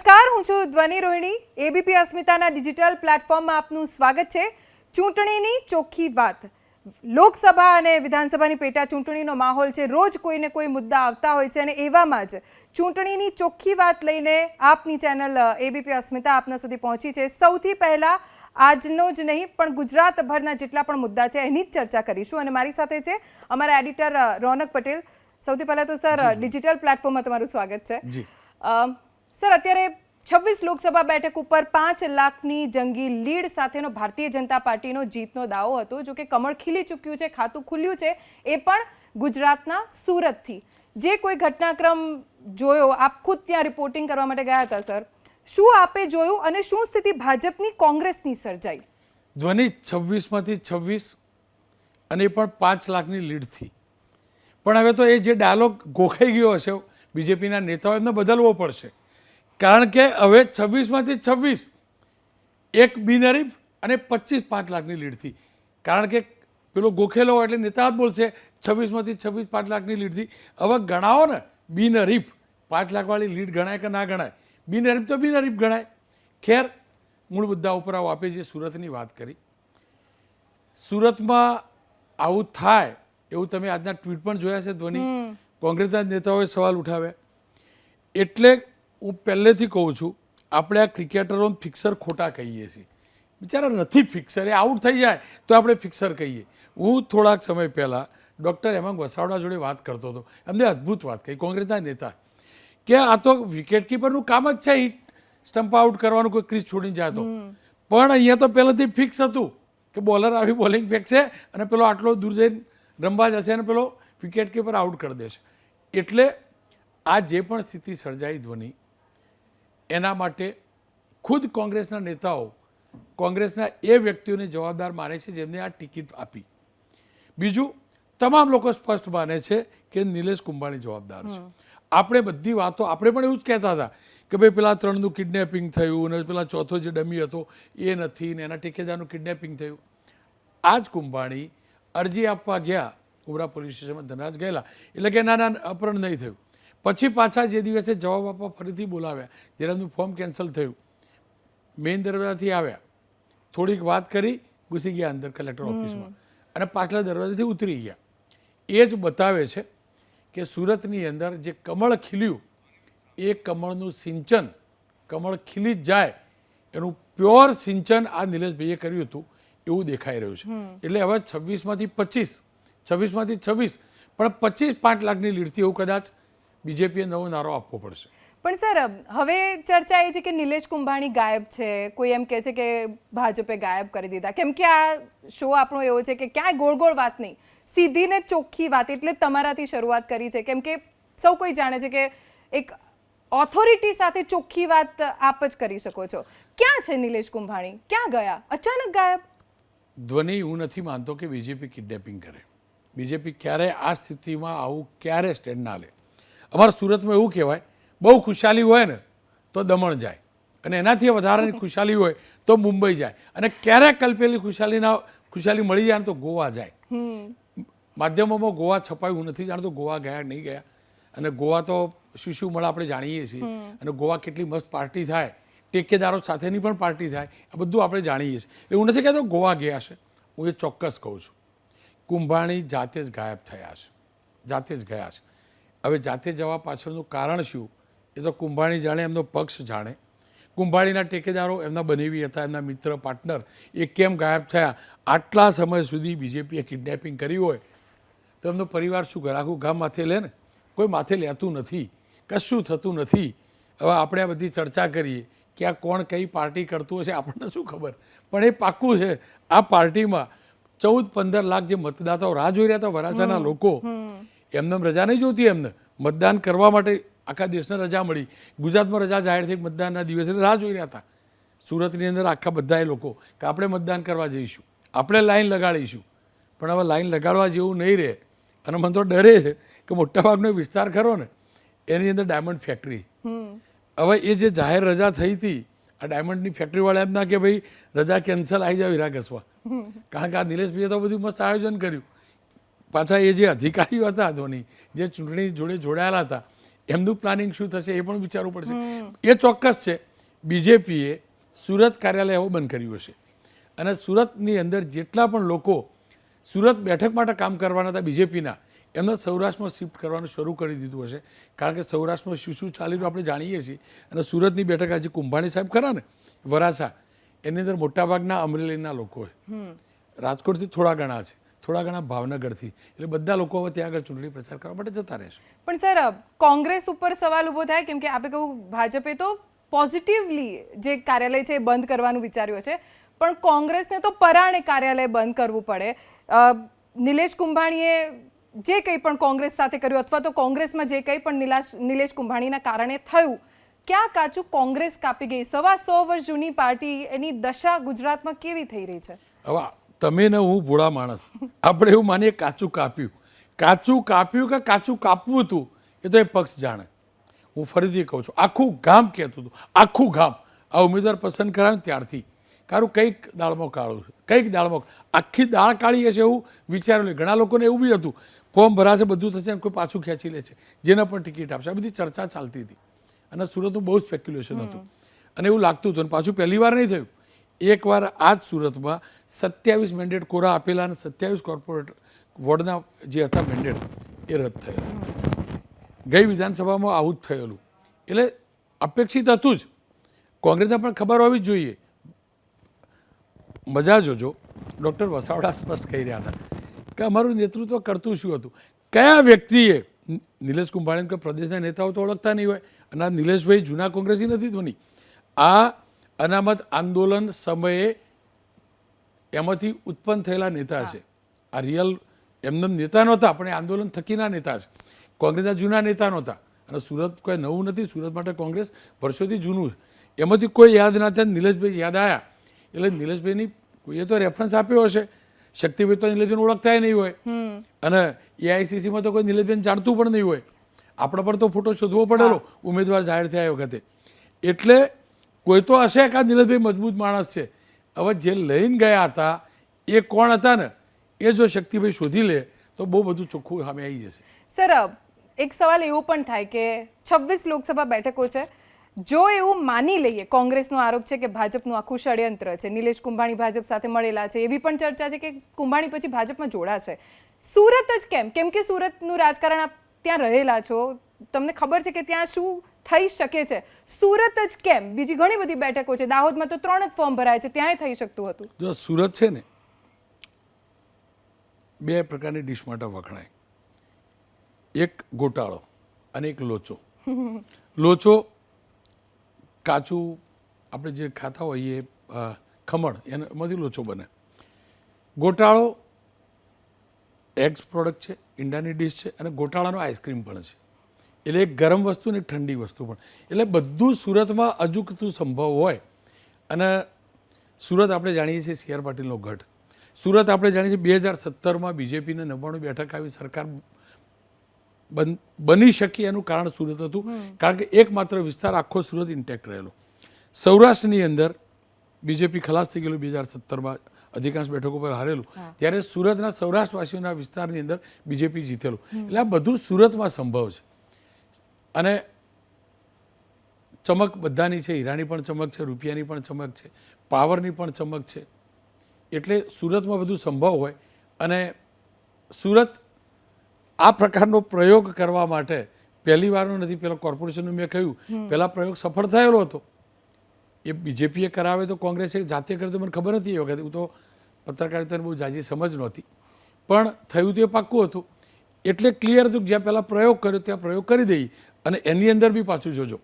નમસ્કાર હું છું ધ્વનિ રોહિણી. એબીપી અસ્મિતાના ડિજિટલ પ્લેટફોર્મમાં આપનું સ્વાગત છે. ચૂંટણીની ચોખ્ખી વાત. લોકસભા અને વિધાનસભાની પેટા ચૂંટણીનો માહોલ છે. રોજ કોઈને કોઈ મુદ્દા આવતા હોય છે અને એવામાં જ ચૂંટણીની ચોખ્ખી વાત લઈને આપની ચેનલ એબીપી અસ્મિતા આપના સુધી પહોંચી છે. સૌથી પહેલાં આજનો જ નહીં પણ ગુજરાતભરના જેટલા પણ મુદ્દા છે એની જ ચર્ચા કરીશું. અને મારી સાથે છે અમારા એડિટર રોનક પટેલ. સૌથી પહેલાં તો સર ડિજિટલ પ્લેટફોર્મમાં તમારું સ્વાગત છે. સર, અત્યારે છવ્વીસ લોકસભા બેઠક ઉપર પાંચ લાખની જંગી લીડ સાથેનો ભારતીય જનતા પાર્ટીનો જીતનો દાવો હતો. જો કે કમળ ખીલી ચૂક્યું છે, ખાતું ખુલ્યું છે. એ પણ ગુજરાતના સુરતથી. જે કોઈ ઘટનાક્રમ જોયો, આપ ખુદ ત્યાં રિપોર્ટિંગ કરવા માટે ગયા હતા, સર. શું આપે જોયું અને શું સ્થિતિ ભાજપની, કોંગ્રેસની સર્જાઈ? ધ્વનિ છવ્વીસમાંથી છવ્વીસ અને પણ પાંચ લાખની લીડથી. પણ હવે તો એ જે ડાયલોગ ગોખાઈ ગયો હશે, બીજેપીના નેતાઓ એમને બદલવો પડશે. કારણ કે હવે છવ્વીસમાંથી છવ્વીસ એક બિનહરીફ અને પચીસ પાંચ લાખની લીડથી કારણ કે પેલો ગોખેલો હોય એટલે નેતા જ બોલશે છવ્વીસમાંથી છવ્વીસ પાંચ લાખની લીડથી હવે ગણાવો ને બિનહરીફ પાંચ લાખવાળી લીડ ગણાય કે ના ગણાય? બિનહરીફ તો બિનહરીફ ગણાય. ખેર મૂળ મુદ્દા ઉપર આવો આપે જે સુરતની વાત કરી. સુરતમાં આવું થાય એવું તમે આજના ટ્વીટ પણ જોયા છે ધોની કોંગ્રેસના નેતાઓએ સવાલ ઉઠાવ્યા. એટલે હું પહેલેથી કહું છું આપણે આ ક્રિકેટરો ફિક્સર ખોટા કહીએ છીએ. બિચારા નથી ફિક્સર એ આઉટ થઈ જાય તો આપણે ફિક્સર કહીએ. હું થોડાક સમય પહેલાં ડૉક્ટર હેમાંગ વસાવડા જોડે વાત કરતો હતો. એમને અદ્ભુત વાત કહી કોંગ્રેસના નેતા. કે આ તો વિકેટ કીપરનું કામ જ છે હિટ સ્ટમ્પ આઉટ કરવાનું કોઈ ક્રિસ છોડીને જાય તો પણ અહીંયા તો પહેલેથી ફિક્સ હતું કે બોલર આવી બોલિંગ ફેંકશે અને પેલો આટલો દૂર જઈને રમવા જશે અને પેલો વિકેટ કીપર આઉટ કરી દેશે. એટલે આ જે પણ સ્થિતિ સર્જાઈ ધ્વનિ એના માટે ખુદ કોંગ્રેસના નેતાઓ કોંગ્રેસના એ વ્યક્તિઓને જવાબદાર માને છે જેમને આ ટિકિટ આપી. બીજું તમામ લોકો સ્પષ્ટ માને છે કે નિલેશ કુંભાણી જવાબદાર છે. આપણે બધી વાતો આપણે પણ એવું જ કહેતા હતા કે ભાઈ પેલા ત્રણનું કિડનેપિંગ થયું ને પેલા ચોથો જે ડમી હતો એ નથી ને એના ઠેકેદારનું કિડનેપિંગ થયું. આ જ કુંભાણી અરજી આપવા ગયા ઉમરા પોલીસ સ્ટેશનમાં ધનાજ ગયેલા. એટલે કે ના ના અપહરણ નહીં થયું. પછી પાછા જે દિવસે જવાબ આપવા ફરીથી બોલાવ્યા જ્યારે એમનું ફોર્મ કેન્સલ થયું. મેઇન દરવાજાથી આવ્યા. થોડીક વાત કરી ઘૂસી ગયા અંદર કલેક્ટર ઓફિસમાં અને પાછલા દરવાજાથી ઉતરી ગયા. એ જ બતાવે છે કે સુરતની અંદર જે કમળ ખીલ્યું એ કમળનું સિંચન કમળ ખીલી જ જાય એનું પ્યોર સિંચન આ નિલેશભાઈએ કર્યું હતું એવું દેખાઈ રહ્યું છે. એટલે હવે છવ્વીસમાંથી પચીસ છવ્વીસમાંથી છવ્વીસ પણ પચીસ પાંચ લાખની લીડથી એવું કદાચ બીજેપીએ નવો નારો આપવો પડશે. પણ સર હવે ચર્ચા એ છે કે નિલેશ કુંભાણી ગાયબ છે કોઈ એમ કહે છે કે ભાજપે ગાયબ કરી દીધા. કેમ કે આ શો આપણો એવો છે કે ક્યાંય ગોળ ગોળ વાત નહીં. સીધી ને ચોખ્ખી વાત એટલે તમારાથી શરૂઆત કરી છે. કેમ કે સૌ કોઈ જાણે છે કે એક ઓથોરિટી સાથે ચોખ્ખી વાત આપ જ કરી શકો છો. ક્યાં છે નિલેશ કુંભાણી? ક્યાં ગયા? અચાનક ગાયબ? ધ્વનિ હું નથી માનતો કે બીજેપી કિડનેપિંગ કરે. બીજેપી ક્યારે આ સ્થિતિમાં આવું ક્યારે સ્ટેન્ડ ના લે? અમારા સુરતમાં એવું કહેવાય બહુ ખુશાલી હોય ને તો દમણ જાય. અને એનાથી વધારાની ખુશાલી હોય તો મુંબઈ જાય. અને ક્યારેક કલ્પેલી ખુશાલીના ખુશાલી મળી જાય ને તો ગોવા જાય. માધ્યમોમાં ગોવા છપાયું નથી જાણતો ગોવા ગયા નહીં ગયા. અને ગોવા તો શું શું મળે આપણે જાણીએ છીએ. અને ગોવા કેટલી મસ્ત પાર્ટી થાય. ટેકેદારો સાથેની પણ પાર્ટી થાય. આ બધું આપણે જાણીએ છીએ. એવું નથી કહેતો ગોવા ગયા છે. હું એ ચોક્કસ કહું છું. કુંભાણી જાતે જ ગાયબ થયા છે. જાતે જ ગયા છે. હવે જાતે જવા પાછળનું કારણ શું? એ તો કુંભાણી જાણે એમનો પક્ષ જાણે. કુંભાણીના ટેકેદારો એમના બનેવી હતા એમના મિત્ર પાર્ટનર. એ કેમ ગાયબ થયા? આટલા સમય સુધી બીજેપીએ કિડનેપિંગ કર્યું હોય. તો એમનો પરિવાર શું કરે? આખું ગામ માથે લે ને? કોઈ માથે લેતું નથી. કશું થતું નથી. હવે આપણે આ બધી ચર્ચા કરીએ કે આ કોણ કઈ પાર્ટી કરતું હશે આપણને શું ખબર? પણ એ પાક્કું છે આ પાર્ટીમાં ચૌદ પંદર લાખ જે મતદાતાઓ રાહ જોઈ રહ્યા હતા વરાછાના લોકો એમને રજા નહીં જોતી એમને. મતદાન કરવા માટે આખા દેશને રજા મળી. ગુજરાતમાં રજા જાહેર થઈ મતદાનના દિવસે રાહ જોઈ રહ્યા હતા. સુરતની અંદર આખા બધા લોકો કે આપણે મતદાન કરવા જઈશું. આપણે લાઈન લગાડીશું. પણ હવે લાઈન લગાડવા જેવું નહીં રહે. અને મને તો ડરે છે કે મોટાભાગનો વિસ્તાર ખરો ને એની અંદર ડાયમંડ ફેક્ટરી હવે એ જે જાહેર રજા થઈ હતી આ ડાયમંડની ફેક્ટરીવાળા એમ ના કે ભાઈ રજા કેન્સલ આવી જાવ હીરા ઘસવા કારણ કે આ નિલેશભાઈએ તો બધું મસ્ત આયોજન કર્યું. પાછા એ જે અધિકારીઓ હતા ધોની જે ચૂંટણી જોડે જોડાયેલા હતા એમનું પ્લાનિંગ શું થશે એ પણ વિચારવું પડશે. એ ચોક્કસ છે બીજેપીએ સુરત કાર્યાલય એવો બંધ કર્યું હશે. અને સુરતની અંદર જેટલા પણ લોકો સુરત બેઠક માટે કામ કરવાના હતા બીજેપીના એમને સૌરાષ્ટ્રમાં શિફ્ટ કરવાનું શરૂ કરી દીધું હશે. કારણ કે સૌરાષ્ટ્રમાં શું શું ચાલી રહ્યું આપણે જાણીએ છીએ. અને સુરતની બેઠક આજે કુંભાણી સાહેબ ખરા ને? વરાછા. એની અંદર મોટાભાગના અમરેલીના લોકો રાજકોટથી થોડા ઘણા છે. થોડા ઘણા ભાવનગરથી. એટલે બધા લોકો હવે ત્યાં આગળ ચૂંટણી પ્રચાર કરવા માટે જતા રહેશે. પણ સર કોંગ્રેસ ઉપર સવાલ ઊભો થાય કેમ કે આપણે કહું ભાજપે તો પોઝિટિવલી જે કાર્યાલય છે એ બંધ કરવાનું વિચાર્યું છે પણ કોંગ્રેસને તો પરાણે કાર્યાલય બંધ કરવું પડે. નિલેશ કુંભાણીએ જે કંઈ પણ કોંગ્રેસ સાથે કર્યું અથવા તો કોંગ્રેસમાં જે કંઈ પણ નિલાશ નિલેશ કુંભાણીના કારણે થયું ક્યાં કાચું કોંગ્રેસ કાપી ગઈ? સવા સો વર્ષ જૂની પાર્ટી એની દશા ગુજરાતમાં કેવી થઈ રહી છે? હવે તમે ને હું ભોળા માણસ. આપણે એવું માનીએ કાચું કાપ્યું. કાચું કાપ્યું કે કાચું કાપવું હતું એ તો એ પક્ષ જાણે. હું ફરીથી કહું છું આખું ગામ કહેતું હતું. આખું ગામ. આ ઉમેદવાર પસંદ કરાયું ત્યારથી. કારું કંઈક દાળમાં કાળું છે. કંઈક દાળમાં આખી દાળ કાળી હશે એવું વિચારેલું ઘણા લોકોને એવું બી હતું. ફોર્મ ભરાશે બધું થશે કોઈ પાછું ખેંચી લે છે જેને પણ ટિકિટ આપશે. આ બધી ચર્ચા ચાલતી હતી. અને સુરતનું બહુ સ્પેક્યુલેશન હતું. અને એવું લાગતું હતું. અને પાછું પહેલી વાર નહીં થયું. એકવાર આ જ સુરતમાં સત્યાવીસ મેન્ડેટ કોરા આપેલા અને સત્યાવીસ કોર્પોરેટ વોર્ડના જે હતા મેન્ડેટ એ રદ થયેલા. ગઈ વિધાનસભામાં આવું જ થયેલું. એટલે અપેક્ષિત હતું જ. કોંગ્રેસને પણ ખબર હોવી જ જોઈએ. મજા જોજો. ડૉક્ટર વસાવડા સ્પષ્ટ કહી રહ્યા હતા કે અમારું નેતૃત્વ કરતું શું હતું? કયા વ્યક્તિએ? નિલેશ કુંભાણી કે પ્રદેશના નેતાઓ તો ઓળખતા નહીં હોય. અને આ નિલેશભાઈ જૂના કોંગ્રેસી નથી ધોની. આ અનામત આંદોલન સમયે એમાંથી ઉત્પન્ન થયેલા નેતા છે. આ રિયલ એમને નેતા નહોતા પણ એ આંદોલન થકીના નેતા છે. કોંગ્રેસના જૂના નેતા નહોતા. અને સુરત કોઈ નવું નથી સુરત માટે કોંગ્રેસ વર્ષોથી જૂનું છે. એમાંથી કોઈ યાદ ના થયા નિલેશભાઈ યાદ આવ્યા એટલે નિલેશભાઈની કોઈએ તો રેફરન્સ આપ્યો હશે. શક્તિભાઈ તો નિલેશભાઈને ઓળખતા નહીં હોય. અને એઆઈસીસીમાં તો કોઈ નિલેશભાઈને જાણતું પણ નહીં હોય. આપણા પર તો ફોટો શોધવો પડેલો. ઉમેદવાર જાહેર થયા એ વખતે. એટલે કોઈ તો હશે કે આ નિલેશભાઈ મજબૂત માણસ છે? હવે જે લઈને ગયા હતા, એ કોણ હતા ને? એ જો શક્તિભાઈ શોધી લે, તો બહુ બધું ચોખ્ખું સામે આવી જશે. સર, એક સવાલ એવો પણ થાય કે છવ્વીસ લોકસભા બેઠકો છે. જો એવું માની લઈએ, કોંગ્રેસનો આરોપ છે કે ભાજપનું આખું ષડયંત્ર છે, નિલેશ કુંભાણી ભાજપ સાથે મળેલા છે, એવી પણ ચર્ચા છે કે કુંભાણી પછી ભાજપમાં જોડાશે. સુરત જ કેમ? કેમ કે સુરતનું રાજકારણ આપ ત્યાં રહેલા છો? તમને ખબર છે કે ત્યાં શું થઈ શકે છે. સુરત જ કેમ? બીજી ઘણી બધી બેઠકો છે. દાહોદમાં તો ત્રણ જ ફોર્મ ભરાય છે. ત્યાંય થઈ શકતું હતું. જો સુરત છે ને બે પ્રકારની ડીશ માટે વખણાય. એક ગોટાળો અને એક લોચો. લોચો કાચું આપણે જે ખાતા હોઈએ ખમણ એનામાંથી લોચો બને. ગોટાળો એગ્સ પ્રોડક્ટ છે ઈંડાની ડીશ છે અને ગોટાળાનો આઈસ્ક્રીમ પણ છે. એટલે એક ગરમ વસ્તુ ને એક ઠંડી વસ્તુ પણ. એટલે બધું સુરતમાં અજુકતું સંભવ હોય. અને સુરત આપણે જાણીએ છીએ સી આર પાટીલનો ગઢ. સુરત આપણે જાણીએ છીએ બે હજાર સત્તરમાં બીજેપીને નવ્વાણું બેઠક આવી સરકાર બન બની શકી એનું કારણ સુરત હતું. કારણ કે એકમાત્ર વિસ્તાર આખો સુરત ઇન્ટેક્ટ રહેલો. સૌરાષ્ટ્રની અંદર બીજેપી ખલાસ થઈ ગયેલું બે હજાર સત્તરમાં અધિકાંશ બેઠકો પર હારેલું. ત્યારે સુરતના સૌરાષ્ટ્રવાસીઓના વિસ્તારની અંદર બીજેપી જીતેલું. એટલે આ બધું સુરતમાં સંભવ છે. અને ચમક બધાની છે હીરાની પણ ચમક છે રૂપિયાની પણ ચમક છે પાવરની પણ ચમક છે. એટલે સુરતમાં બધું સંભવ હોય અને સુરત આ પ્રકારનો પ્રયોગ કરવા માટે પહેલી વારનો નથી પેલા કોર્પોરેશનનું મેં કહ્યું પહેલા પ્રયોગ સફળ થયેલો હતો. એ બીજેપીએ કરાવે તો કોંગ્રેસે જાતે કરે તો મને ખબર નથી એ વખતે હું તો પત્રકારિતાને બહુ જાજી સમજ નહોતી. પણ થયું તો એ પાક્કું હતું. એટલે ક્લિયર હતું કે જ્યાં પહેલાં પ્રયોગ કર્યો ત્યાં પ્રયોગ કરી દઈ. અને એની અંદર બી પાછું જોજો.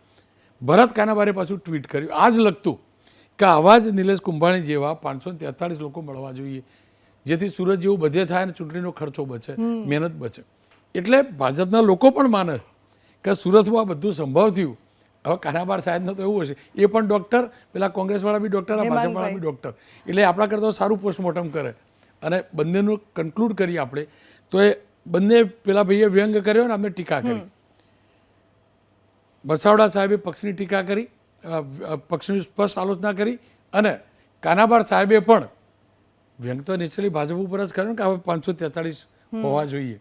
ભરત કાનાબારે પાછું ટ્વીટ કર્યું. આ જ લગતું કે આવા જ નિલેશ કુંભાણી જેવા પાંચસો તેતાળીસ લોકો મળવા જોઈએ જેથી સુરત જેવું બધે થાય અને ચૂંટણીનો ખર્ચો બચે મહેનત બચે. એટલે ભાજપના લોકો પણ માને કે સુરતમાં આ બધું સંભવ થયું. હવે કાનાબાર સાહેબનો તો એવું હશે. એ પણ ડૉક્ટર પેલા કોંગ્રેસવાળા બી ડૉક્ટર આ ભાજપવાળા બી ડૉક્ટર એટલે આપણા કરતાં સારું પોસ્ટમોર્ટમ કરે. અને બંનેનું કન્ક્લુડ કરીએ આપણે. તો એ બંને પેલા ભાઈએ વ્યંગ કર્યો ને અમે ટીકા કરી. બસાવડા સાહેબે પક્ષની ટીકા કરી પક્ષની સ્પષ્ટ આલોચના કરી અને કાનાબાર સાહેબે પણ વ્યંગ તો નેચરલી ભાજપ ઉપર જ કર્યો ને કે હવે પાંચસો તેતાળીસ હોવા જોઈએ.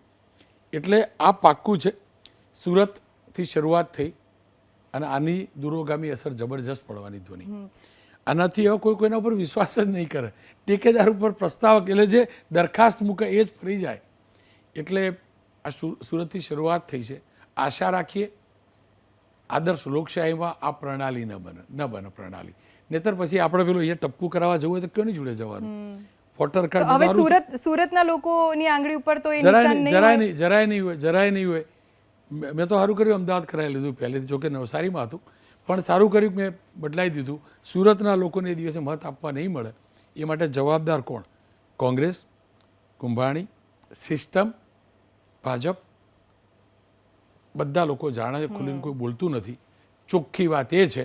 એટલે આ પાક્કું છે. સુરતથી શરૂઆત થઈ અને આની દૂરોગામી અસર જબરજસ્ત પડવાની ધ્વનિ. આનાથી એવો કોઈ કોઈના ઉપર વિશ્વાસ જ નહીં કરે. ટેકેદાર ઉપર પ્રસ્તાવ એટલે જે દરખાસ્ત મૂકે એ જ ફરી જાય. એટલે આ સુરતથી શરૂઆત થઈ છે. આશા રાખીએ આદર્શ લોકશાહીમાં આ પ્રણાલી ન બને ન બને પ્રણાલી. નહીતર પછી આપણે પેલું અહીંયા ટપકું કરાવવા જવું હોય તો કોની જોડે જવાનું? વોટર કાર્ડ હવે સુરત સુરતના લોકોની આંગળી ઉપર તો એ જરાય નિશાન નહીં જરાય નહીં જરાય નહીં હોય જરાય નહીં હોય. મેં મેં તો સારું કર્યું અમદાવાદ કરાવી લીધું પહેલેથી જોકે નવસારીમાં હતું. પણ સારું કર્યું મેં બદલાઈ દીધું. સુરતના લોકોને એ દિવસે મત આપવા નહીં મળે. એ માટે જવાબદાર કોણ? કોંગ્રેસ કુંભાણી સિસ્ટમ ભાજપ બધા લોકો જાણે છે ખુલીને કોઈ બોલતું નથી. ચોખ્ખી વાત એ છે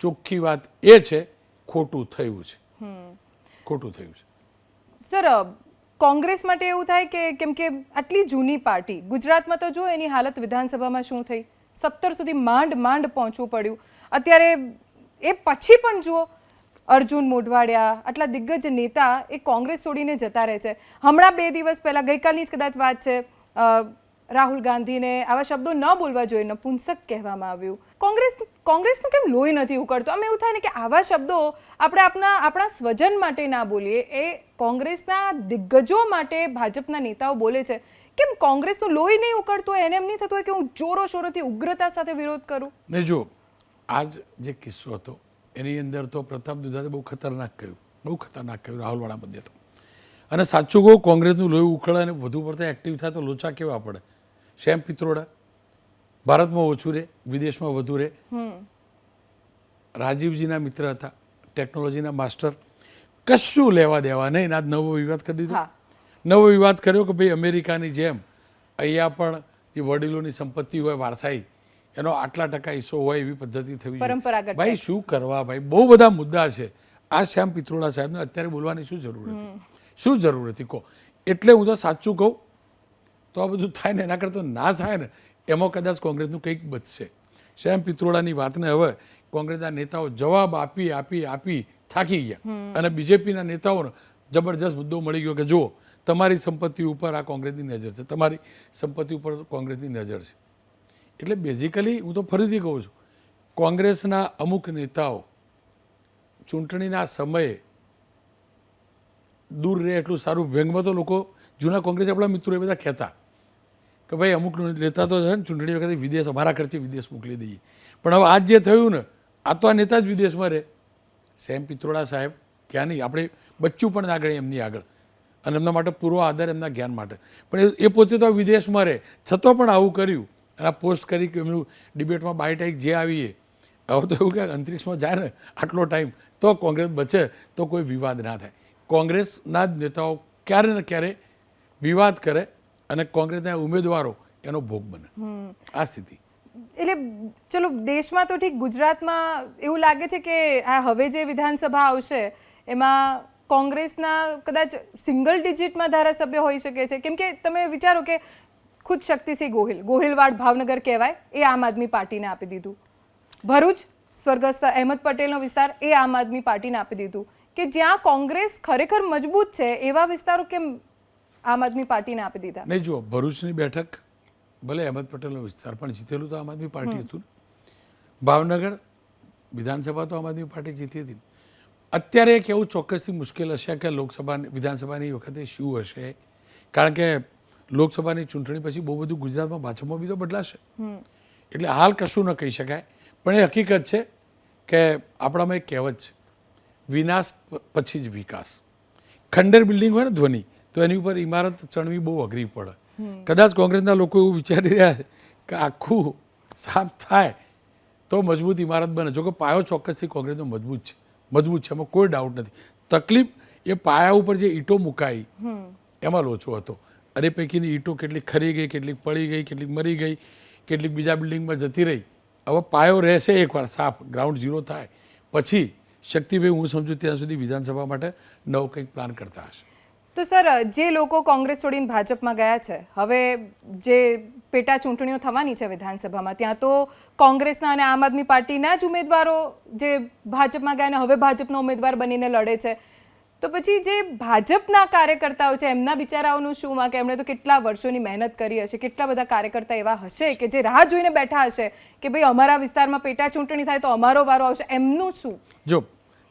ચોખ્ખી વાત એ છે ખોટું થયું છે. ખોટું થયું છે. સર કોંગ્રેસ માટે એવું થાય કે કેમ કે આટલી જૂની પાર્ટી ગુજરાતમાં તો જો એની હાલત વિધાનસભામાં શું થઈ? સત્તર સુધી માંડ માંડ પહોંચવું પડ્યું. અત્યારે એ પછી પણ જુઓ અર્જુન મોઢવાડિયા આટલા દિગ્ગજ નેતા એ કોંગ્રેસ છોડીને જતા રહે છે. હમણાં બે દિવસ પહેલાં ગઈકાલની જ કદાચ વાત છે રાહુલ ગાંધીને આવા શબ્દો ન બોલવા જોઈએ નપુંસક કહેવામાં આવ્યું. કોંગ્રેસ, કોંગ્રેસનું કેમ લોહી નથી ઉકળતું? અમે એવું થાય ને કે આવા શબ્દો આપણે આપણા આપણા સ્વજન માટે ના બોલીએ. એ કોંગ્રેસના દિગ્ગજો માટે ભાજપના નેતાઓ બોલે છે. કેમ કોંગ્રેસનું લોહી નહીં ઉકળતું? હોય એને એમ નહીં થતું હોય કે હું જોરો શોરોથી ઉગ્રતા સાથે વિરોધ કરું? ને જો, આજ જે કિસ્સો હતો, એની અંદર તો પ્રતાપ દુધાતે બહુ ખતરનાક કહ્યું. બહુ ખતરનાક કહ્યું રાહુલવાળા બધે તો. અને સાચું કહું કોંગ્રેસનું લોહી ઉકળે અને વધુ પડતા એક્ટિવ થાય તો લોચા કેવા પડે? શેમ પિત્રોડા ભારતમાં ઓછું રહે વિદેશમાં વધુ રહે. રાજીવજીના મિત્ર હતા ટેકનોલોજીના માસ્ટર કશું લેવા દેવા નહીં. આજ નવો વિવાદ કરી દીધો. નવો વિવાદ કર્યો કે ભાઈ અમેરિકાની જેમ અહીંયા પણ જે વડીલોની સંપત્તિ હોય વારસાઈ એનો આટલા ટકા હિસ્સો હોય એવી પદ્ધતિ થવી. ભાઈ શું કરવા ભાઈ? બહુ બધા મુદ્દા છે. આ શ્યામ પિત્રોડા સાહેબને અત્યારે બોલવાની શું જરૂર હતી? શું જરૂર હતી? કહો. એટલે હું તો સાચું કહું તો આ બધું થાય ને એના કરતાં ના થાય ને એમાં કદાચ કોંગ્રેસનું કંઈક બચશે. શ્યામ પિત્રોડાની વાતને હવે કોંગ્રેસના નેતાઓ જવાબ આપી આપી આપી થાકી ગયા. અને બીજેપીના નેતાઓને જબરજસ્ત મુદ્દો મળી ગયો કે જુઓ તમારી સંપત્તિ ઉપર આ કોંગ્રેસની નજર છે તમારી સંપત્તિ ઉપર કોંગ્રેસની નજર છે. એટલે બેઝિકલી હું તો ફરીથી કહું છું કોંગ્રેસના અમુક નેતાઓ ચૂંટણીના સમયે દૂર રહે એટલું સારું. વ્યંગમાં તો લોકો, જૂના કોંગ્રેસ આપણા મિત્રો એ બધા કહેતા કે ભાઈ અમુક નેતા તો છે ને, ચૂંટણી વખતે વિદેશ, અમારા ખર્ચે વિદેશ મોકલી દઈએ. પણ હવે આજ જે થયું ને, આ તો આ નેતા જ વિદેશમાં રહે. સેમ પિત્રોડા સાહેબ, ક્યાં નહીં, આપણે બચ્ચું પણ ગણે એમની આગળ. અને એમના માટે પૂરો આધાર એમના જ્ઞાન માટે. પણ એ- એ પોતે તો વિદેશમાં રહે. છતાં પણ આવું કર્યું. અને આ પોસ્ટ કરી કે એમનું ડિબેટમાં બાયટાઈક જે આવીએ. હવે તો એવું કે અંતરિક્ષમાં જાય ને, આટલો ટાઈમ તો કોંગ્રેસ બચે, તો કોઈ વિવાદ ના થાય. કોંગ્રેસના જ નેતાઓ ક્યારે ને ક્યારે વિવાદ કરે અને કોંગ્રેસના ઉમેદવારો એનો ભોગ બને. આ સ્થિતિ. એટલે ચલો દેશમાં તો ઠીક ગુજરાતમાં એવું લાગે છે કે આ હવે જે વિધાનસભા આવશે એમાં કોંગ્રેસના કદાચ સિંગલ ડિજિટમાં ધારાસભ્ય હોઈ શકે છે. કેમ કે તમે વિચારો કે ખુદ શક્તિસિંહ ગોહિલ ગોહિલવાડ ભાવનગર કહેવાય એ આમ આદમી પાર્ટીને આપી દીધું. ભરૂચ સ્વર્ગસ્થ અહેમદ પટેલનો વિસ્તાર એ આમ આદમી પાર્ટીને આપી દીધું. કે જ્યાં કોંગ્રેસ ખરેખર મજબૂત છે એવા વિસ્તારો કેમ આમ આદમી પાર્ટીને આપી દીધા? નહીં જુઓ ભરૂચની બેઠક ભલે અહેમદ પટેલનો વિસ્તાર પણ જીતેલું તો આમ આદમી પાર્ટી હતું ભાવનગર વિધાનસભા તો આમ આદમી પાર્ટી જીતી હતી. અત્યારે એક એવું ચોક્કસથી મુશ્કેલ હશે કે લોકસભા વિધાનસભાની વખતે શું હશે? કારણ કે લોકસભાની ચૂંટણી પછી બહુ બધું ગુજરાતમાં ભાજપમાં બી તો બદલાશે. એટલે હાલ કશું ન કહી શકાય. પણ એ હકીકત છે કે આપણામાં એક કહેવત છે વિનાશ પછી જ વિકાસ. ખંડેર બિલ્ડિંગ હોય ને ધ્વનિ તો એની ઉપર ઇમારત ચણવી બહુ અઘરી પડે. કદાચ કોંગ્રેસના લોકો એવું વિચારી રહ્યા છે કે આખું સાફ થાય તો મજબૂત ઇમારત બને. જોકે પાયો ચોક્કસથી કોંગ્રેસનો મજબૂત છે મજબૂત છે એમાં કોઈ ડાઉટ નથી. તકલીફ એ પાયા ઉપર જે ઈંટો મુકાઈ એમાં લોચો હતો. અરે પૈકીની ઈંટો કેટલીક ખરી ગઈ કેટલીક પડી ગઈ કેટલીક મરી ગઈ કેટલીક બીજા બિલ્ડિંગમાં જતી રહી. હવે પાયો રહેશે એકવાર સાફ ગ્રાઉન્ડ ઝીરો થાય. પછી શક્તિભાઈ, હું સમજુ ત્યાં સુધી વિધાનસભા માટે નવો કંઈક પ્લાન કરતા હશે. તો સર, જે લોકો કોંગ્રેસ છોડીને ભાજપમાં ગયા છે, હવે જે પેટા ચૂંટણીઓ થવાની છે વિધાનસભામાં, ત્યાં તો કોંગ્રેસના અને આમ આદમી પાર્ટીના જ ઉમેદવારો જે ભાજપમાં ગયા અને હવે ભાજપનો ઉમેદવાર બનીને લડે છે. તો પછી જે ભાજપના કાર્યકર્તાઓ છે એમના બિચારાઓનું શું? માં કે એમણે તો કેટલા વર્ષોની મહેનત કરી હશે કેટલા બધા કાર્યકર્તા એવા હશે કે જે રાહ જોઈને બેઠા હશે કે ભાઈ અમારા વિસ્તારમાં પેટા ચૂંટણી થાય તો અમારો વારો આવશે? એમનું શું? જો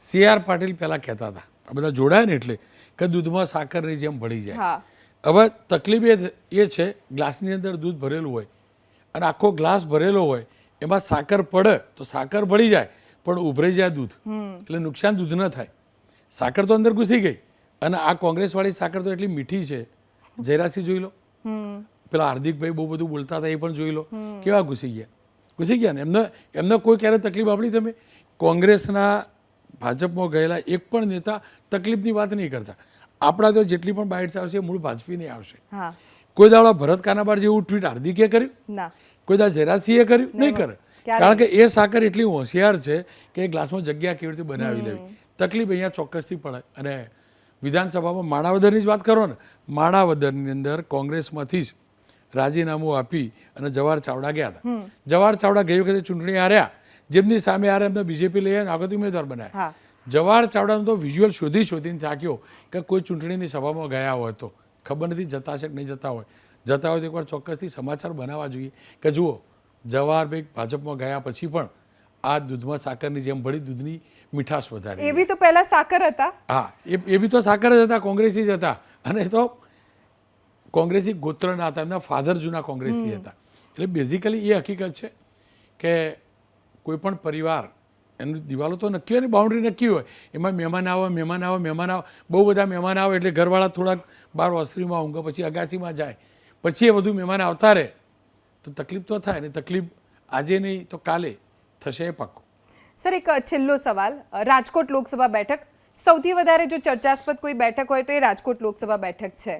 સી આર પાટીલ પહેલાં કહેતા હતા આ બધા જોડાય ને એટલે કે દૂધમાં સાકરની જેમ ભળી જાય. હા. હવે તકલીફ એ એ છે ગ્લાસની અંદર દૂધ ભરેલું હોય અને આખો ગ્લાસ ભરેલો હોય એમાં સાકર પડે તો સાકર ભળી જાય પણ ઉભરાઈ જાય દૂધ. એટલે નુકસાન દૂધ ન થાય. સાકર તો અંદર ઘૂસી ગઈ. અને આ કોંગ્રેસવાળી સાકર તો એટલી મીઠી છે. જયરાસી જોઈ લો. પેલા હાર્દિકભાઈ બહુ બધું બોલતા હતા એ પણ જોઈ લો. કેવા ઘૂસી ગયા? ઘૂસી ગયા ને? એમને એમને કોઈ ક્યારે તકલીફ આપણી તમે? કોંગ્રેસના ભાજપમાં ગયેલા એક પણ નેતા તકલીફની વાત નહીં કરતા. આપણા તો જેટલી પણ બાઇટ્સ આવશે મૂળ મૂળ ભાજપીની આવશે. કોઈ દાડો ભરત કાનાબાર જેવું ટ્વીટ હાર્દિકે કર્યું? કોઈ દાડો જરાસિંહે કર્યું? નહીં કરે. કારણ કે એ સાકર એટલી હોશિયાર છે કે ગ્લાસમાં જગ્યા કેવી રીતે બનાવી લેવી? તકલીફ અહીંયા ચોક્કસથી પડે. અને વિધાનસભામાં માણાવદરની જ વાત કરો ને માણાવદરની અંદર કોંગ્રેસમાંથી જ રાજીનામું આપી અને જવાહર ચાવડા ગયા હતા. જવાહર ચાવડા ગઈ વખતે ચૂંટણી હાર્યા. જેમની સામે હારે એમને બીજેપી લઈ આગળ ઉમેદવાર બનાવ્યા જવાહર ચાવડાનો તો વિઝ્યુઅલ શોધી શોધીને થાક્યો કે કોઈ ચૂંટણીની સભામાં ગયા હોય તો. ખબર નથી જતા છે કે નહીં જતા હોય. જતા હોય તો એકવાર ચોક્કસથી સમાચાર બનાવવા જોઈએ. કે જુઓ જવાહરભાઈ ભાજપમાં ગયા પછી પણ આ દૂધમાં સાકરની જેમ ભળી દૂધની મીઠાશ વધારી. એવી તો પહેલા સાકર હતા. હા એ એ બી તો સાકર જ હતા કોંગ્રેસી જ હતા. અને તો કોંગ્રેસી ગોત્રના હતા એમના ફાધર જૂના કોંગ્રેસી હતા. એટલે બેઝિકલી એ હકીકત છે કે કોઈ પણ પરિવાર એનું દિવાલો તો નક્કી હોય ને બાઉન્ડ્રી નક્કી હોય. એમાં મહેમાન આવે મહેમાન આવે મહેમાન આવે. બહુ બધા મહેમાન આવે એટલે ઘરવાળા થોડાક બહાર ઓસરીમાં ઊંઘે પછી અગાસીમાં જાય. પછી એ બધું મહેમાન આવતા રહે. તો તકલીફ તો થાય ને તકલીફ આજે નહીં તો કાલે. થશે એ પાક્કું. સર, એક છેલ્લો સવાલ. રાજકોટ લોકસભા બેઠક. સૌથી વધારે જો ચર્ચાસ્પદ કોઈ બેઠક હોય તો એ રાજકોટ લોકસભા બેઠક છે.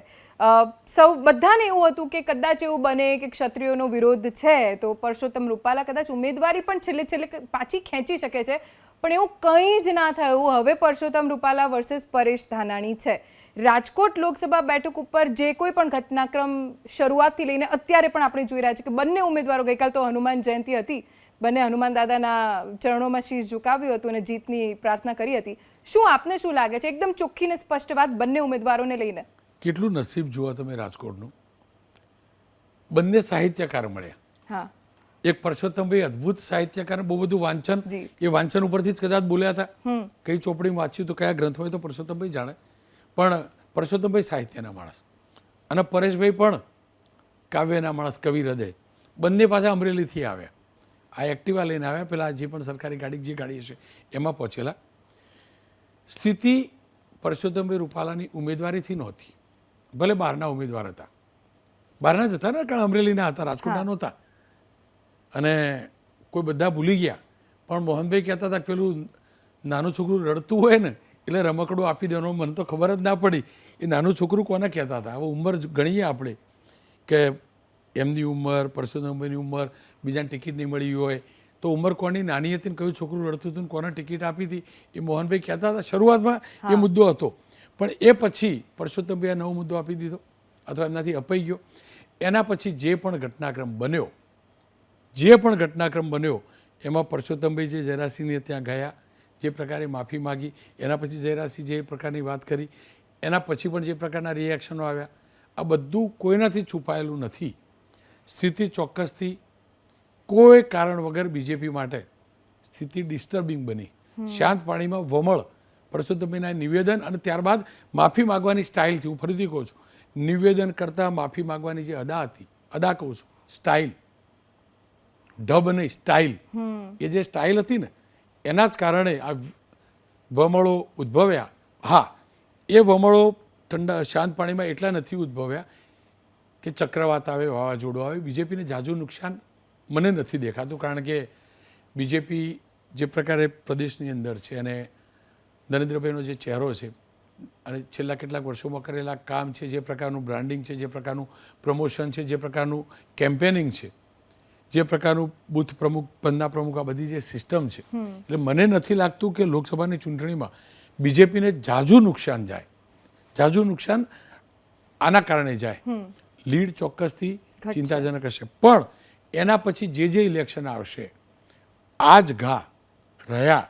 સૌ બધાને એવું હતું કે કદાચ એવું બને કે ક્ષત્રિયોનો વિરોધ છે તો પરસોત્તમ રૂપાલા કદાચ ઉમેદવારી પણ છેલ્લે છેલ્લે પાછી ખેંચી શકે છે. પણ એવું કંઈ જ ના થયું. હવે પરસોત્તમ રૂપાલા વર્સેસ પરેશ ધાનાણી છે. રાજકોટ લોકસભા બેઠક ઉપર જે કોઈ પણ ઘટનાક્રમ શરૂઆતથી લઈને અત્યારે પણ આપણે જોઈ રહ્યા છીએ કે બંને ઉમેદવારો ગઈકાલ તો હનુમાન જયંતિ હતી. બંને હનુમાન દાદાના ચરણોમાં શીશ ઝુકાવ્યું હતું અને જીતની પ્રાર્થના કરી હતી. શું આપને શું લાગે છે? એકદમ ચોખ્ખી ને સ્પષ્ટ વાત બંને ઉમેદવારોને લઈને. કેટલું નસીબ જુઓ તમે રાજકોટનું? બંને સાહિત્યકાર મળ્યા. હા. એક પરસોત્તમભાઈ અદ્ભુત સાહિત્યકાર બહુ બધું વાંચન. એ વાંચન ઉપરથી જ કદાચ બોલ્યા હતા. કઈ ચોપડીમાં વાંચ્યું તો કયા ગ્રંથ હોય તો પરસોત્તમભાઈ જાણે. પણ પરસોત્તમભાઈ સાહિત્યના માણસ. અને પરેશભાઈ પણ કાવ્યના માણસ કવિ હૃદય. બંને પાછા અમરેલીથી આવ્યા. આ એક્ટિવા લઈને આવ્યા. પેલા જે પણ સરકારી ગાડી જે ગાડી હશે એમાં પહોંચેલા. સ્થિતિ પરસોત્તમભાઈ રૂપાલાની ઉમેદવારીથી નહોતી. ભલે બહારના ઉમેદવાર હતા. બહારના જ હતા ને કારણ અમરેલીના હતા રાજકોટના નહોતા. અને કોઈ બધા ભૂલી ગયા. પણ મોહનભાઈ કહેતા હતા પેલું નાનું છોકરું રડતું હોય ને એટલે રમકડું આપી દેવાનું મને તો ખબર જ ના પડી. એ નાનું છોકરું કોને કહેતા હતા? હવે ઉંમર ગણીએ આપણે. કે એમની ઉંમર પરસોત્તમભાઈની ઉંમર બીજાને ટિકિટ નહીં મળી હોય. તો ઉંમર કોની? નાની હતી ને કયું છોકરું રડતું હતું ને કોને ટિકિટ આપી હતી? એ મોહનભાઈ કહેતા હતા શરૂઆતમાં એ મુદ્દો હતો. પણ એ પછી પરસોત્તમભાઈએ નવો મુદ્દો આપી દીધો અથવા એમનાથી અપાઈ ગયો. એના પછી જે પણ ઘટનાક્રમ બન્યો જે પણ ઘટનાક્રમ બન્યો એમાં પરસોત્તમભાઈ જે જયરાસિંહને ત્યાં ગયા જે પ્રકારે માફી માગી એના પછી જયરાસિંહ જે પ્રકારની વાત કરી એના પછી પણ જે પ્રકારના રિએક્શનો આવ્યા આ બધું કોઈનાથી છુપાયેલું નથી. સ્થિતિ ચોક્કસથી કોઈ કારણ વગર બીજેપી માટે સ્થિતિ ડિસ્ટર્બિંગ બની. શાંત પાણીમાં વમળ. પરસોત્તમભાઈના નિવેદન અને ત્યારબાદ માફી માગવાની સ્ટાઇલથી હું ફરીથી કહું છું. નિવેદન કરતાં માફી માગવાની જે અદા હતી અદા કહું છું સ્ટાઇલ ઢબ નહીં સ્ટાઇલ એ જે સ્ટાઇલ હતી ને એના જ કારણે આ વમળો ઉદ્ભવ્યા. હા એ વમળો ઠંડા શાંત પાણીમાં એટલા નથી ઉદ્ભવ્યા કે ચક્રવાત આવે વાવાઝોડું આવે બીજેપીને જાજુ નુકસાન મને નથી દેખાતું કારણ કે બીજેપી જે પ્રકારે પ્રદેશની અંદર છે અને નરેન્દ્રભાઈનો જે ચહેરો છે અને છેલ્લા કેટલાક વર્ષોમાં કરેલા કામ છે જે પ્રકારનું બ્રાન્ડિંગ છે જે પ્રકારનું પ્રમોશન છે જે પ્રકારનું કેમ્પેનિંગ છે જે પ્રકારનું બુથ પ્રમુખ પદના પ્રમુખ આ બધી જે સિસ્ટમ છે. એટલે મને નથી લાગતું કે લોકસભાની ચૂંટણીમાં બીજેપીને જાજુ નુકસાન જાય. જાજુ નુકસાન આના કારણે જાય. લીડ ચોક્કસથી ચિંતાજનક હશે. પણ એના પછી જે જે ઇલેક્શન આવશે આ જ ઘા રહ્યા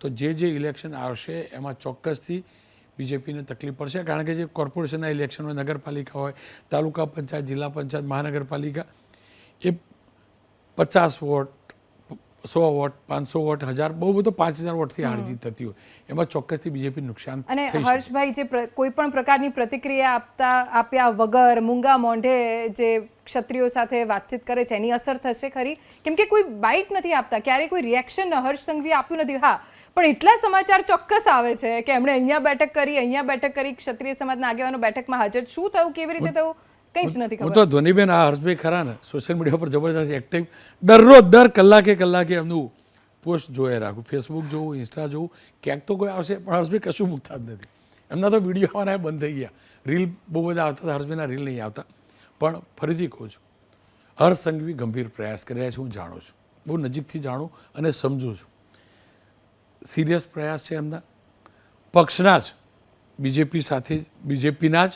તો જે જે ઇલેક્શન આવશે એમાં ચોક્કસથી બીજેપીને તકલીફ પડશે. કારણ કે જે કોર્પોરેશનના ઇલેક્શન હોય નગરપાલિકા હોય તાલુકા પંચાયત જિલ્લા પંચાયત મહાનગરપાલિકા એ પચાસ વોટ સો વોટ પાંચસો વોટ હજાર બહુ બધો પાંચ હજાર વોટથી હાર જીત થતી હોય. એમાં ચોક્કસથી બીજેપી નુકસાન અને હર્ષભાઈ જે કોઈ પણ પ્રકારની પ્રતિક્રિયા આપતા આપ્યા વગર મૂંગા મોઢે જે ક્ષત્રિયો સાથે વાતચીત કરે છે એની અસર થશે ખરી? કેમ કે કોઈ બાઇટ નથી આપતા ક્યારેય કોઈ રિએક્શન હર્ષ સંઘવી આપ્યું નથી. હા પણ એટલા સમાચાર ચોક્કસ આવે છે કે એમણે અહીંયા બેઠક કરી અહીંયા બેઠક કરી ક્ષત્રિય સમાજના આગેવાનો બેઠકમાં હાજર. શું થયું? કેવી રીતે થયું? કંઈ જ નથી હું તો ધોનીબેન આ હર્ષભાઈ ખરા ને. સોશિયલ મીડિયા પર જબરજસ્ત એક્ટિવ દરરોજ દર કલાકે કલાકે એમનું પોસ્ટ જોયા રાખું. ફેસબુક જોવું ઇન્સ્ટા જોવું. ક્યાંક તો કોઈ આવશે પણ હર્ષભાઈ કશું મૂકતા જ નથી. એમના તો વીડિયો આવવાના બંધ થઈ ગયા. રીલ બહુ બધા આવતા હતા હર્ષભાઈના રીલ નહીં આવતા. પણ ફરીથી કહું છું હર્ષ સંઘવી ગંભીર પ્રયાસ કરી રહ્યા છે હું જાણું છું. બહુ નજીકથી જાણું અને સમજું છું. સિરિયસ પ્રયાસ છે એમના. પક્ષના જ બીજેપી સાથે જ બીજેપીના જ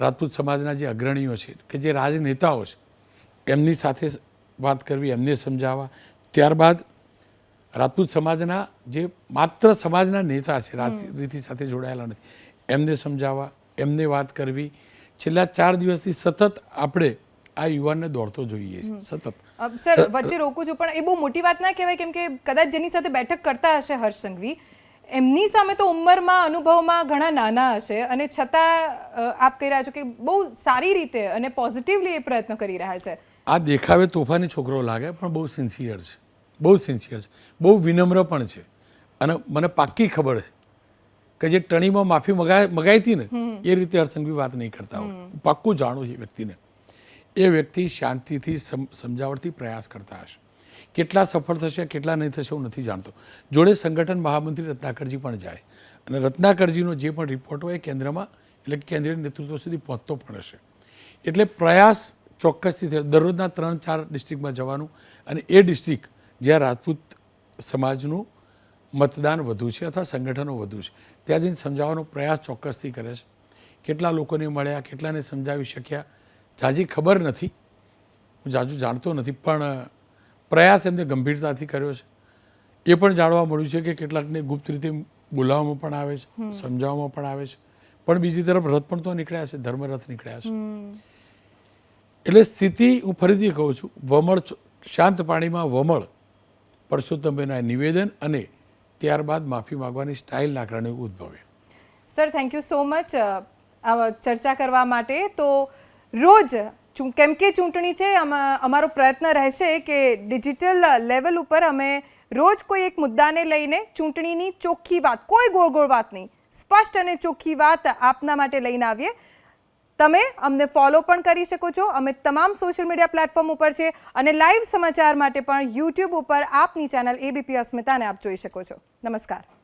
રાજપૂત સમાજના જે અગ્રણીઓ છે કે જે રાજનેતાઓ છે એમની સાથે વાત કરવી એમને સમજાવવા. ત્યારબાદ રાજપૂત સમાજના જે માત્ર સમાજના નેતા છે રાજનીતિ સાથે જોડાયેલા નથી એમને સમજાવવા એમને વાત કરવી. છેલ્લા ચાર દિવસથી સતત આપણે આ યુવાનને દોડતો જોઈએ છે સતત. સર વચ્ચે રોકું છું પણ એ બહુ મોટી વાત ના કહેવાય કેમ કે કદાચ જેની સાથે બેઠક કરતા હશે હર્ષ સંઘવી એમની સામે તો ઉંમરમાં અનુભવમાં ઘણા નાના હશે અને છતાં આપ કહી રહ્યા છો કે બહુ સારી રીતે અને પોઝિટિવલી એ પ્રયત્ન કરી રહ્યા છે. આ દેખાવે તોફાની છોકરો લાગે પણ બહુ સિન્સિયર છે. બહુ સિન્સિયર છે. બહુ વિનમ્ર પણ છે. અને મને પાક્કી ખબર છે કે જે ટણીમાં માફી મગાય મગાઈ હતી ને એ રીતે હરસંઘવી વાત નહીં કરતા હોય. પાક્કું જાણું છે એ વ્યક્તિને. એ વ્યક્તિ શાંતિથી સમ સમજાવટથી પ્રયાસ કરતા હશે. કેટલા સફળ થશે, કેટલા નહીં થશે હું નથી જાણતો. જોડે સંગઠન મહામંત્રી રત્નાકરજી પણ જાય. અને રત્નાકરજીનો જે પણ રિપોર્ટ હોય કેન્દ્રમાં, એટલે કે કેન્દ્રીય નેતૃત્વ સુધી પહોંચતો પણ હશે. એટલે પ્રયાસ ચોક્કસથી થયો. દરરોજના ત્રણ, ચાર ડિસ્ટ્રિક્ટમાં જવાનું અને એ ડિસ્ટ્રિક્ટ જ્યાં રાજપૂત સમાજનું મતદાન વધુ છે અથવા સંગઠનો વધુ છે, ત્યાં જઈને સમજાવવાનો પ્રયાસ ચોક્કસથી કરે છે. કેટલા લોકોને મળ્યા, કેટલાને સમજાવી શક્યા, જાજી ખબર નથી. હું જાજુ જાણતો નથી, પણ પ્રયાસ એમને ગંભીરતાથી કર્યો છે. એ પણ જાણવા મળ્યું છે કે કેટલાકને ગુપ્ત રીતે બોલાવવામાં પણ આવે છે સમજાવવામાં પણ આવે છે. પણ બીજી તરફ રથ પણ તો નીકળ્યા છે ધર્મરથ નીકળ્યા છે. એટલે સ્થિતિ હું ફરીથી કહું છું વમળ શાંત પાણીમાં વમળ. પરસોત્તમભાઈના નિવેદન અને ત્યારબાદ માફી માગવાની સ્ટાઇલના કારણે ઉદ્ભવે. Sir thank you so much ચર્ચા કરવા માટે તો રોજ કેમ કે ચૂંટણી છે અમ- અમારો પ્રયત્ન રહેશે કે ડિજિટલ લેવલ ઉપર અમે રોજ કોઈ એક મુદ્દાને લઈને ચૂંટણીની ચોખ્ખી વાત, કોઈ ગોળ ગોળ વાત નહીં, સ્પષ્ટ અને ચોખ્ખી વાત આપના માટે લઈને આવીએ. તમે અમને ફોલો પણ કરી શકો છો. અમે તમામ સોશિયલ મીડિયા પ્લેટફોર્મ ઉપર છે અને લાઈવ સમાચાર માટે પણ યુટ્યુબ ઉપર આપની ચેનલ એબીપી અસ્મિતાને આપ જોઈ શકો છો. નમસ્કાર.